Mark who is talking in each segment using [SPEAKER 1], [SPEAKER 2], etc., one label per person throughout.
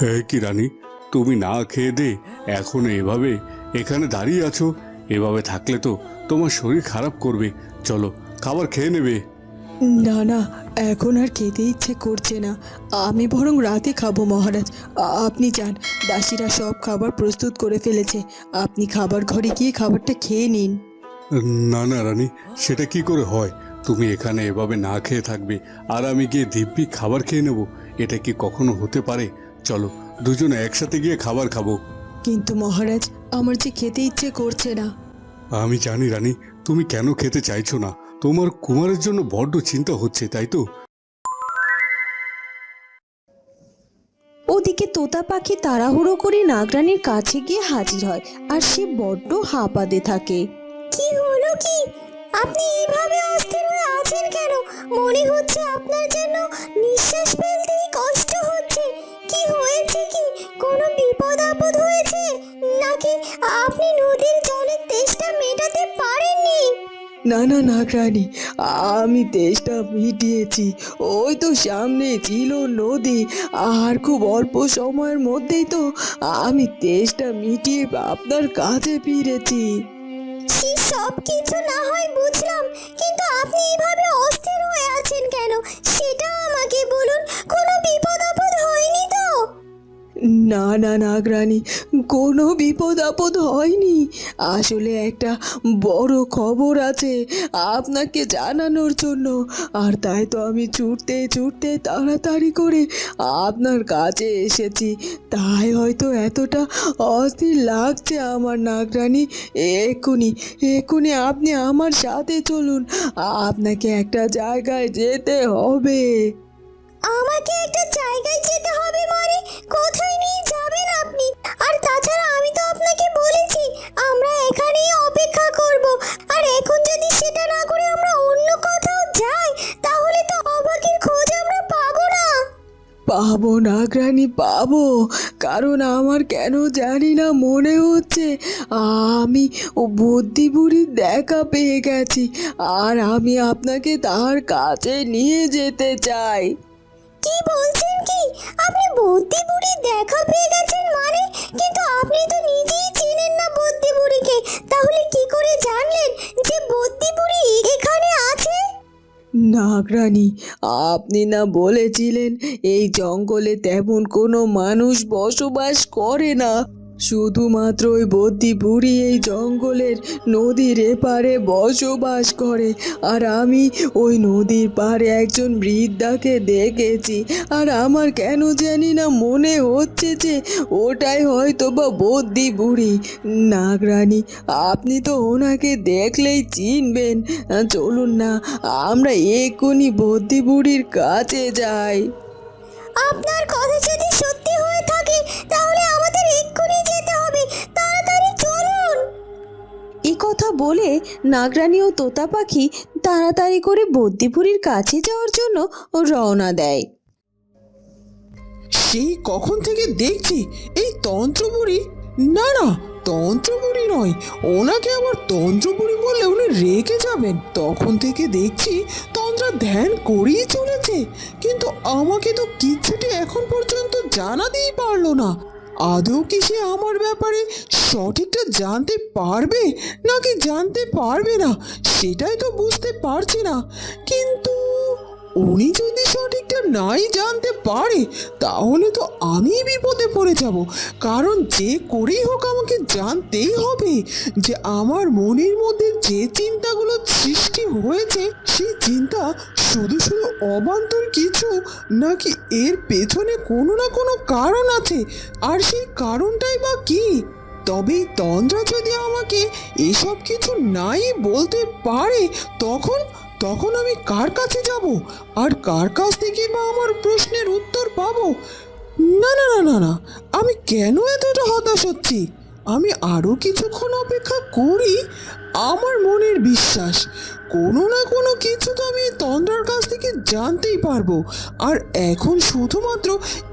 [SPEAKER 1] কি রানী তুমি না খেয়ে দে এখন এভাবে এখানে দাঁড়িয়ে আছো এভাবে থাকলে তো তোমার শরীর খারাপ করবে। চলো খাবার খেয়ে নেবে।
[SPEAKER 2] না না এখন আর খেতে ইচ্ছে করছে না। আমি বরং রাতে খাব মহারাজ। আপনি যান দাসীরা সব খাবার প্রস্তুত করে ফেলেছে। আপনি খাবার ঘরে গিয়ে খাবারটা খেয়ে নিন।
[SPEAKER 1] না না রানী সেটা কি করে হয়? তুমি এখানে এভাবে না খেয়ে থাকবে আর আমি গিয়ে দিব্যি খাবার খেয়ে নেব। এটা কি কখনো হতে পারে? চলো দুজনে একসাথে গিয়ে খাবার খাব।
[SPEAKER 2] কিন্তু মহারাজ আমার যে খেতে ইচ্ছে করছে না।
[SPEAKER 1] আমি জানি রানী তুমি কেন খেতে চাইছো না? তোমার কুমারের জন্য বড্ড চিন্তা হচ্ছে তাই তো?
[SPEAKER 3] ওদিকে তোতা পাখি তাড়াহুড়ো করে নাগরানীর কাছে গিয়ে হাজির হয় আর সে বড্ড হাঁপাতে থাকে।
[SPEAKER 4] কি হলো কি? আপনি এইভাবে অস্থির হয়ে আছেন কেন? মনে হচ্ছে আপনার জন্য নিঃশ্বাস ফেলতেই নাকি আপনি নদীর জলের তেষ্টা মেটাতে পারেননি?
[SPEAKER 2] না না নাগরানি আমি তেষ্টা মিটিয়েছি। ওই তো সামনে ছিল নদী আর খুব অল্প সময়ের মধ্যেই তো আমি তেষ্টা মিটিয়ে আপনার কাছে ফিরেছি।
[SPEAKER 4] সব কিছু না হয় বুঝলাম কিন্তু আপনি এইভাবে
[SPEAKER 2] না নাগরানি কোনো বিপদ আপদ হয়নি। আসলে একটা বড় খবর আছে আপনাকে জানানোর জন্য। আর তাই তো আমি ছুটতে ছুটতে তাড়াতাড়ি করে আপনার কাছে এসেছি। তাই হয়তো এতটা অস্থির লাগছে আমার নাগরানি এক্ষুনি এক্ষুনি আপনি আমার সাথে চলুন। আপনাকে একটা জায়গায় যেতে হবে।
[SPEAKER 4] আমাকে একটা জায়গায় যেতে হবে মানে? কোথায় নিয়ে আপনাকে বলেছি আমরা এখানেই অপেক্ষা করব। আর এখন যদি সেটা না করে আমরা অন্য কোথাও যাই তাহলে তো অবাকের খোঁজ আমরা পাবো না।
[SPEAKER 2] পাবো নাগরানি পাবো। কারণ আমার কেন জানি না মনে হচ্ছে আমি ও বুদ্ধি বুড়ির দেখা পেয়ে গেছি আর আমি আপনাকে তার কাছে নিয়ে যেতে চাই।
[SPEAKER 4] কি বলছেন আপনি বুদ্ধি বুড়ি দেখা পেয়ে গেছেন মানে? কিন্তু আপনি তো নিজেই চেনেন না বুদ্ধি বুড়িকে তাহলে কি করে জানলেন যে বুদ্ধি বুড়ি এখানে আছে?
[SPEAKER 2] নাগরানী, আপনি না বলেছিলেন এই জঙ্গলে তেমন কোনো মানুষ বসবাস করে না। শুধুমাত্র ওই বদ্যি বুড়ি এই জঙ্গলের নদীর এপারে বসবাস করে। আর আমি ওই নদীর পাড়ে একজন বৃদ্ধাকে দেখেছি। আর আমার কেন জানি না মনে হচ্ছে যে ওটাই হয়তো বা বদ্যি বুড়ি নাগরানি, আপনি তো ওনাকে দেখলেই চিনবেন। চলুন না, আমরা এক্ষুনি বদ্যি বুড়ির কাছে যাই।
[SPEAKER 4] আপনার কথা যদি সত্যি
[SPEAKER 3] বলে নাগরানী ও তোতা পাখি তাড়াতাড়ি করে বদ্যিপুরীর কাছে যাওয়ার জন্য রওনা দেয়।
[SPEAKER 5] সেই কখন থেকে দেখছি এই তন্ত্রপুরী? না না, তন্ত্রপুরী নয়। ওনাকে আবার তন্ত্রপুরী বললে উনি রেগে যাবেন। তখন থেকে দেখছি তন্ত্র ধ্যান করেই চলেছে। কিন্তু আমাকে তো কিচ্ছুটি এখন পর্যন্ত জানাতেই পারল না। আদৌ কি সে আমার ব্যাপারে সঠিকটা জানতে পারবে নাকি জানতে পারবে না? সেটাই তো বুঝতে পারছি না। কিন্তু উনি যদি সঠিকটা নাই জানতে পারে, তাহলে তো আমি বিপদে পড়ে যাব। কারণ যে করেই হোক আমাকে জানতেই হবে যে আমার মনের মধ্যে যে চিন্তাগুলো সৃষ্টি হয়েছে, সেই চিন্তা শুধু শুধু অবান্তর কিছু নাকি এর পেছনে কোনো না কোনো কারণ আছে? আর সেই কারণটাই বা কি? তবে তন্দ্রা যদি আমাকে এসব কিছু নাই বলতে পারে, তখন তখন আমি কার কাছে যাব? আর কার কাছ থেকে বা আমার প্রশ্নের উত্তর পাবো? না না না না না, আমি কেন এতটা হতাশ হচ্ছি? আমি আরও কিছুক্ষণ অপেক্ষা করি আমার মনের বিশ্বাস। কোনো না কোনো কিছু তো আমি তন্দ্রার কাছ থেকে জানতেই পারব। আর এখন শুধুমাত্র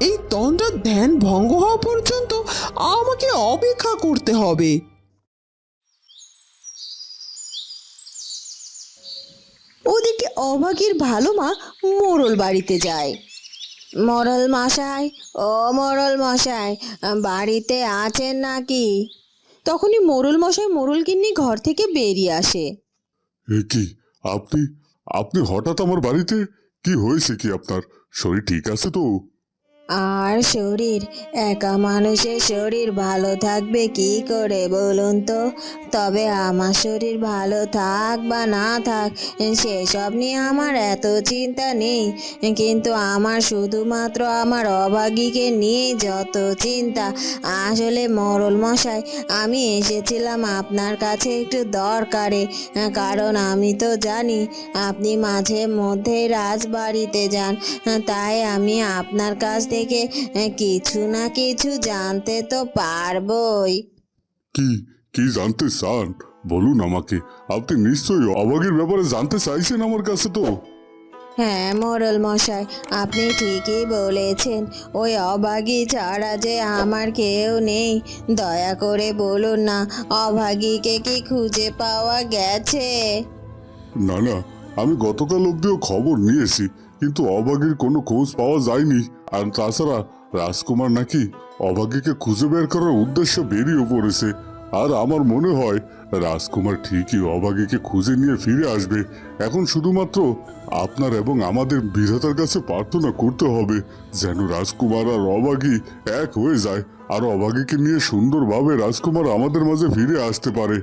[SPEAKER 5] এই তন্দ্রার ধ্যান ভঙ্গ হওয়া পর্যন্ত আমাকে অপেক্ষা করতে হবে।
[SPEAKER 3] ওদিকে অভাগীর ভালো মা মোরল বাড়িতে যায়। মরল মশাই, ও মরল মশাই, বাড়িতে আছেন নাকি? তখনই মোরল মশাই মোরল কিন্নি ঘর থেকে বেরিয়ে আসে।
[SPEAKER 6] কি, আপনি আপনি হঠাৎ আমার বাড়িতে? কি হয়েছে কি আপনার? শরীর ঠিক আছে তো?
[SPEAKER 3] আর শরীর, একা মানুষের শরীর ভালো থাকবে কি করে বলুন তো? তবে আমার শরীর ভালো থাক বা না থাক, সেসব নিয়ে আমার এত চিন্তা নেই। কিন্তু আমার শুধুমাত্র আমার অভাগীকে নিয়েই যত চিন্তা। আসলে মরল মশাই, আমি এসেছিলাম আপনার কাছে একটু দরকারে, কারণ আমি তো জানি আপনি মাঝে মধ্যে রাজবাড়িতে যান, তাই আমি আপনার কাছ থেকে কিছু না কিছু জানতে তো পারবই।
[SPEAKER 6] কি কি জানতে চান? বলুন আমাকে। আপনি নিশ্চয়ই অবাগের ব্যাপারে জানতে চাইছেন আমার কাছে তো।
[SPEAKER 3] হ্যাঁ মোরল মশাই আপনি ঠিকই বলেছেন। ওই অভাগী ছাড়া যে আমার কেউ নেই দয়া করে বলুন না অভাগীকে কি খুঁজে পাওয়া গেছে?
[SPEAKER 6] না না আমি গতকাল অব্দিও খবর নিয়েছি। কিন্তু অবাগের কোনো খোঁজ পাওয়া যায়নি। আর তাছাড়া রাজকুমার নাকি অভাগীকে খুঁজে বের করার উদ্দেশ্যে বেরিয়ে পড়েছে। আর আমার মনে হয় রাজকুমার ঠিকই অভাগীকে খুঁজে নিয়ে ফিরে আসবে। এখন শুধুমাত্র আপনার এবং আমাদের বিধাতার কাছে প্রার্থনা করতে হবে যেন রাজকুমার আর অভাগী এক হয়ে যায়। আর অভাগীকে নিয়ে সুন্দরভাবে রাজকুমার আমাদের মাঝে ফিরে আসতে পারে।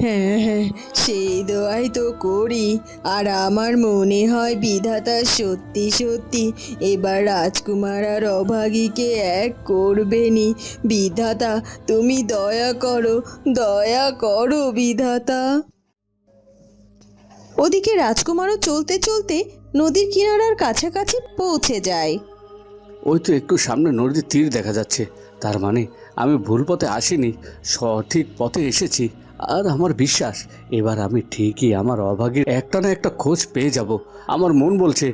[SPEAKER 2] হ্যাঁ হ্যাঁ সেই দোয়াই তো করি। আর আমার মনে হয় বিধাতা সত্যি সত্যি এবার রাজকুমার আর অভাগীকে এক করবেনি বিধাতা তুমি দয়া করো দয়া করো বিধাতা।
[SPEAKER 3] ওদিকে রাজকুমারও চলতে চলতে নদীর কিনারার কাছাকাছি পৌঁছে যায়।
[SPEAKER 1] ওই তো একটু সামনে নদীর তীর দেখা যাচ্ছে। তার মানে আমি ভুল পথে আসিনি সঠিক পথে এসেছি। আর আমার বিশ্বাস, এবার আমি ঠিকই আমার অভাগীর একটা না একটা খোঁজ পেয়ে যাব। আমার মন বলছে,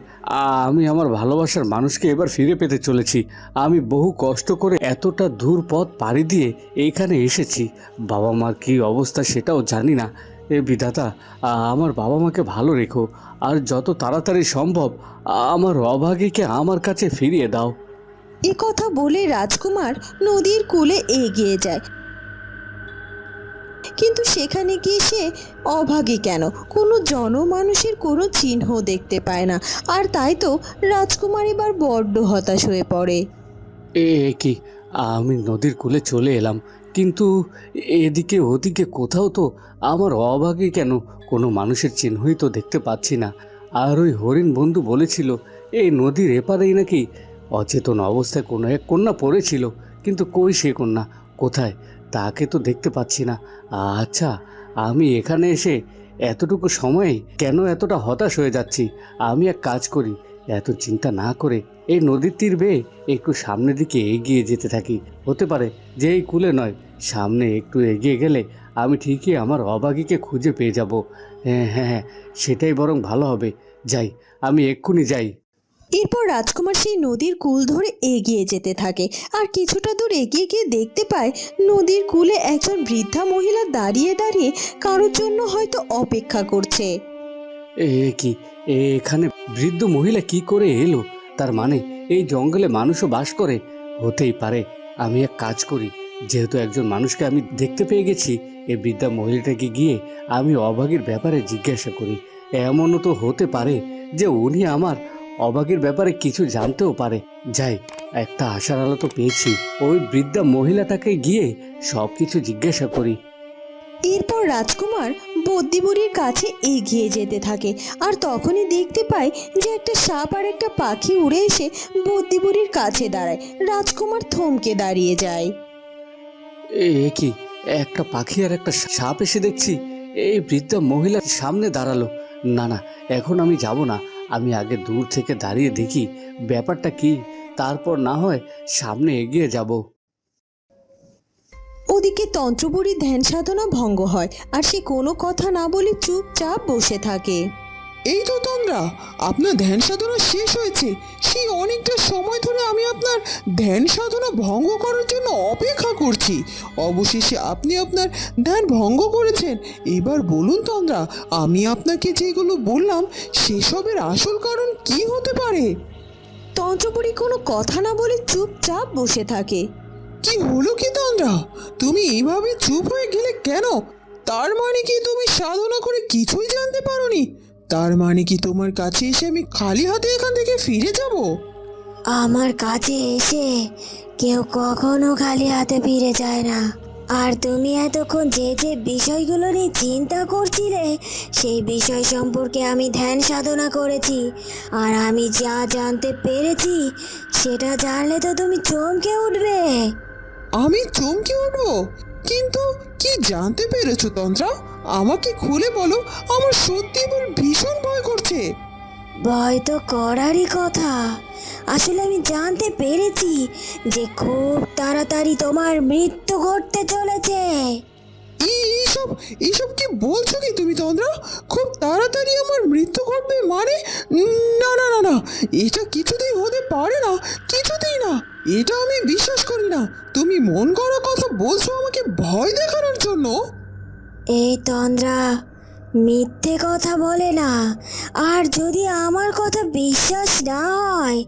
[SPEAKER 1] আমি আমার ভালোবাসার মানুষকে এবার ফিরে পেতে চলেছি। আমি বহু কষ্ট করে এতটা দূর পথ পাড়ি দিয়ে এইখানে এসেছি। বাবা মার কী অবস্থা সেটাও জানি না। এ বিধাতা, আমার বাবা মাকে ভালো রেখো। আর যত তাড়াতাড়ি সম্ভব, আমার অভাগীকে আমার কাছে ফিরিয়ে দাও।
[SPEAKER 3] এ কথা বলে রাজকুমার নদীর কূলে এগিয়ে যায়। কিন্তু সেখানে গিয়ে সে অভাগী কেন? কোনো জনমানুষের কোনো চিহ্ন দেখতে পায় না। আর তাই তো রাজকুমার এবার বড্ড হতাশ হয়ে পড়ে।
[SPEAKER 1] এ কি? আমি নদীর কূলে চলে এলাম। কিন্তু এদিকে ওদিকে কোথাও তো আমার অভাগে কেন? কোনো মানুষের চিহ্নই তো দেখতে পাচ্ছি না। আর ওই হরিণ বন্ধু বলেছিল, এই নদীর এপারেই নাকি অচেতন অবস্থায় কোনো এক কন্যা পড়েছিল। কিন্তু কই সে কন্যা? কোথায়? তাকে তো দেখতে পাচ্ছি না। আচ্ছা আমি এখানে এসে এতটুকু সময়ে কেন এতটা হতাশ হয়ে যাচ্ছি? আমি এক কাজ করি, এত চিন্তা না করে এই নদীর তীর বেয়ে একটু সামনের দিকে এগিয়ে যেতে থাকি। হতে পারে যে এই কূলে নয়, সামনে একটু এগিয়ে গেলে আমি ঠিকই আমার অবাগীকে খুঁজে পেয়ে যাব। হ্যাঁ হ্যাঁ হ্যাঁ সেটাই বরং ভালো হবে। যাই, আমি এক্ষুনি যাই।
[SPEAKER 3] এরপর রাজকুমার সেই নদীর কুল ধরে এগিয়ে যেতে থাকে। আর কিছুটা দূর এগিয়ে গিয়ে দেখতে পায়, নদীর কূলে একজন বৃদ্ধা মহিলা দাঁড়িয়ে দাঁড়িয়ে কারোর জন্য হয়তো অপেক্ষা করছে।
[SPEAKER 1] এ কি? এখানে বৃদ্ধ মহিলা কি করে এলো? তার মানে এই জঙ্গলে মানুষও বাস করে? হতেই পারে। আমি এক কাজ করি। যেহেতু একজন মানুষকে আমি দেখতে পেয়ে গেছি এই বৃদ্ধা মহিলাটাকে গিয়ে আমি অভাগীর ব্যাপারে জিজ্ঞাসা করি। এমনও তো হতে পারে যে উনি আমার অভাগীর ব্যাপারে কিছু জানতেও পারে। যাই একটা আশার আলো তো পেয়েছি। ওই বৃদ্ধা মহিলা তাকে গিয়ে সব কিছু জিজ্ঞাসা করি।
[SPEAKER 3] এরপর রাজকুমার বদ্যিবুড়ির কাছে এগিয়ে যেতে থাকে আর তখনই দেখতে পায় যে একটা সাপ আর একটা পাখি উড়ে এসে বদ্যিবুড়ির কাছে দাঁড়ায়। রাজকুমার থমকে দাঁড়িয়ে যায়।
[SPEAKER 1] এ এ কি? একটা পাখি আর একটা সাপ এসে দেখছি। এই বৃদ্ধা মহিলা সামনে দাঁড়াল। না না এখন আমি যাব না। আমি আগে দূর থেকে দাঁড়িয়ে দেখি ব্যাপারটা কি, তারপর না হয় সামনে এগিয়ে যাব।
[SPEAKER 3] ওদিকে তন্ত্রপুরী ধ্যান সাধনা ভঙ্গ হয়, আর সে কোনো কথা না বলে চুপচাপ বসে থাকে।
[SPEAKER 5] এই তো তন্দ্রা আপনার ধ্যান সাধনা শেষ হয়েছে। সেই অনেকটা সময় ধরে আমি আপনার ধ্যান সাধনা ভঙ্গ করার জন্য অপেক্ষা করছি। অবশেষে আপনি আপনার ধ্যান ভঙ্গ করেছেন। এবার বলুন তন্দ্রা আমি আপনাকে যেগুলো বললাম সেসবের আসল কারণ কি হতে পারে?
[SPEAKER 2] তন্ত্রপুরী কোনো কথা না বলে চুপচাপ বসে থাকে।
[SPEAKER 5] কি হলো কি তন্দ্রা তুমি এইভাবে চুপ হয়ে গেলে কেন? তার মানে কি তুমি সাধনা করে কিছুই জানতে পারোনি? তার মানে কি তোমার কাছে এসে আমি খালি হাতে এখান থেকে ফিরে যাব?
[SPEAKER 4] আমার কাছে এসে কেউ কখনো খালি হাতে ফিরে যায় না। আর তুমি এতক্ষণ যে যে বিষয়গুলো নিয়ে চিন্তা করছিলে সেই বিষয় সম্পর্কে আমি ধ্যান সাধনা করেছি। আর আমি যা জানতে পেরেছি সেটা জানলে তো তুমি চমকে উঠবে।
[SPEAKER 5] আমি চমকে উঠবো? কিন্তু কি জানতে পেরেছ তন্দ্রা আমাকে খুলে বলো আমার সত্যি এবার ভীষণ ভয় করছে।
[SPEAKER 4] ভয় তো করারই কথা। আসলে আমি জানতে পেরেছি যে খুব তাড়াতাড়ি তোমার মৃত্যু ঘটতে চলেছে।
[SPEAKER 5] এই- এইসব এইসব কি বলছো কি তুমি তন্দ্রা খুব তাড়াতাড়ি আমার মৃত্যু ঘটবে মানে? না না না না এটা কিছুতেই হতে পারে না কিছুতেই না। এটা আমি বিশ্বাস করি না। তুমি মন করা কথা বলছো আমাকে ভয় দেখানোর জন্য।
[SPEAKER 4] এই তন্দ্রা মিথ্যে কথা বলে না। আর যদি আমার কথা বিশ্বাস না হয়,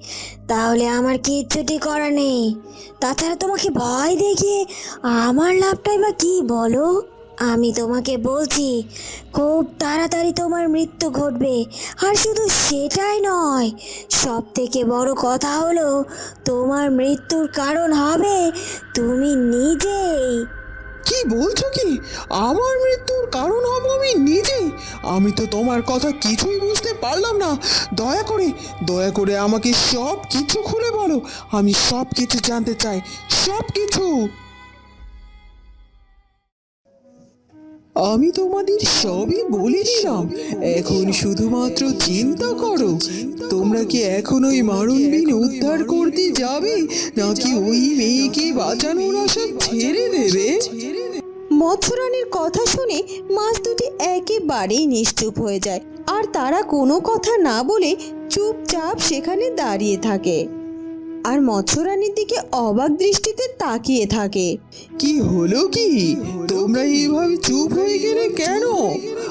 [SPEAKER 4] তাহলে আমার কিচ্ছুটি করা নেই। তাছাড়া তোমাকে ভয় দেখিয়ে আমার লাভটাই বা কি বলো? আমি তোমাকে বলছি, খুব তাড়াতাড়ি তোমার মৃত্যু ঘটবে। আর শুধু সেটাই নয় সব থেকে বড় কথা হলো, তোমার মৃত্যুর কারণ হবে তুমি নিজেই।
[SPEAKER 5] কি বলছো কি? আমার মৃত্যুর কারণ হব আমি নিজে। আমি তো তোমার কথা কিছুই বুঝতে পারলাম না। দয়া করে দয়া করে আমাকে সব কিছু খুলে বলো। আমি সব কিছু জানতে চাই, সব কিছু। আমি তোমাদের সবই বলে দিলাম এখন শুধুমাত্র চিন্তা করো। তোমরা কি এখন ওই মারণ বিন উদ্ধার করতে যাবে? নাকি ওই মেয়েকে বাঁচানোর আশা ছেড়ে দেবে?
[SPEAKER 2] মৎস্যরানীর কথা শুনে মাছ দুটি একেবারেই নিশ্চুপ হয়ে যায়। আর তারা কোনো কথা না বলে চুপচাপ সেখানে দাঁড়িয়ে থাকে। আর মৎস্যরানীর দিকে অবাক দৃষ্টিতে তাকিয়ে থাকে।
[SPEAKER 5] কি হলো কি? তোমরা এইভাবে চুপ হয়ে গেলে কেন?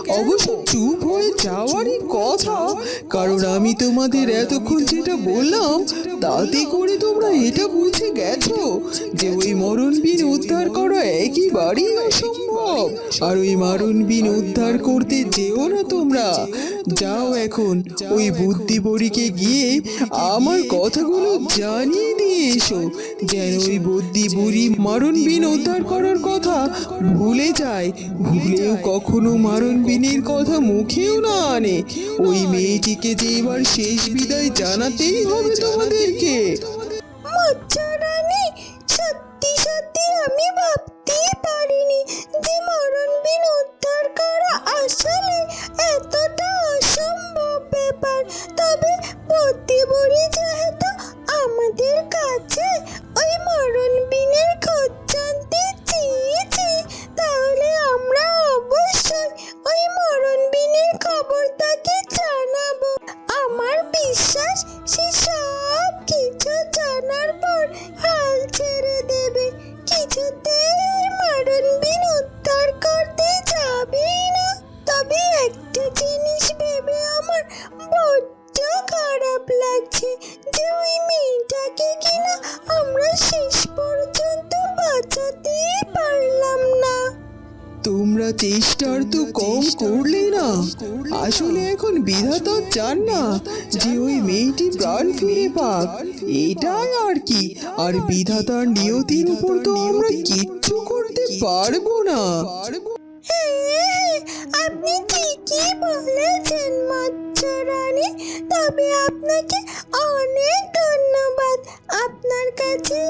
[SPEAKER 5] অবশ্য চুপ হয়ে যাওয়ারই কথা। কারণ আমি তোমাদের এতক্ষণ যেটা বললাম তাতে করে তোমরা এটা বুঝে গেছো যে ওই মরণবিন উদ্ধার করা একেবারেই অসম্ভব। আর ওই মরণবিন উদ্ধার করতে যেও না তোমরা। যাও এখন। ওই বুদ্ধি বড়িকে গিয়ে আমার কথাগুলো জানিয়ে দিয়ে এসো। যেন ওই বুদ্ধি বুড়ি মারণ বিন উদ্ধার করার কথা ভুলে যায়। ভুলেও কখনো মারণ বিনের কথা মুখেও না আনে। ওই মেয়েটিকে যে এবার শেষ বিদায় জানাতেই হবে তোমাদেরকে।
[SPEAKER 4] মচ্ছরানী সত্যি সত্যি আমি ভাবতেই পারিনি যে মরণবিন উদ্ধার করা আসলে
[SPEAKER 5] চেষ্টার তো কম করলে না। আসলে এখন বিধাতা চান না যে ওই মেয়েটি প্রাণ ফিরে পাক। এটাই আর কি। আর বিধাতার নিয়তির উপর তো আমরা কিচ্ছু করতে পারব না।
[SPEAKER 4] আপনি ঠিকই বলেছেন মৎস্যরানী তবে আপনাকে অনেক ধন্যবাদ। আপনার কাছে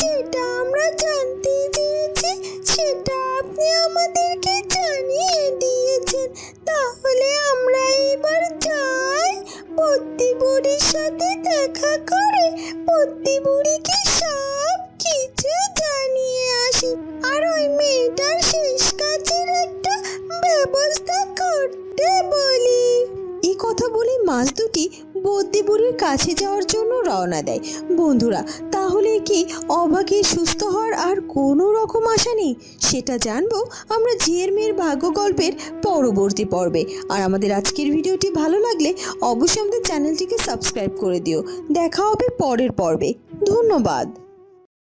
[SPEAKER 4] যেটা আমরা জানতে চেয়েছি, সেটা আপনি আমাদেরকে জানিয়ে দিয়েছেন, তাহলে আমরা এবার যাই। পত্তি বুড়ির সাথে দেখা করে পত্তি বুড়িকে সব কিছু জানিয়ে আসি। আর ওই মেয়েটার শেষ কাজের একটা ব্যবস্থা করতে বলি।
[SPEAKER 2] এই কথা বলে মাছ দুটি বদ্যি বুড়ির কাছে যাওয়ার জন্য রওনা দেয়। বন্ধুরা তাহলে কি অভাগে সুস্থ হওয়ার আর কোনো রকম আশা নেই? সেটা জানব আমরা ঝিয়ের মেয়ের ভাগ্য গল্পের পরবর্তী পর্বে। আর আমাদের আজকের ভিডিওটি ভালো লাগলে অবশ্যই আমাদের চ্যানেলটিকে সাবস্ক্রাইব করে দিও। দেখা হবে পরের পর্বে। ধন্যবাদ।